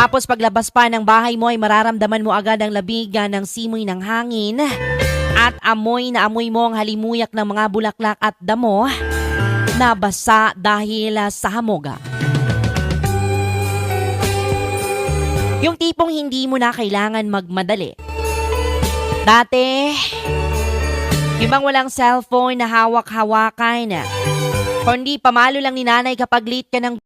Tapos paglabas pa ng bahay mo ay mararamdaman mo agad ang labigan ng simoy ng hangin at amoy na amoy mo ang halimuyak ng mga bulaklak at damo na basa dahil ah, sa hamoga. Yung tipong hindi mo na kailangan magmadali. Dati, yung bang walang cellphone na hawak-hawakan, kundi pamalo lang ni nanay kapag late ka ng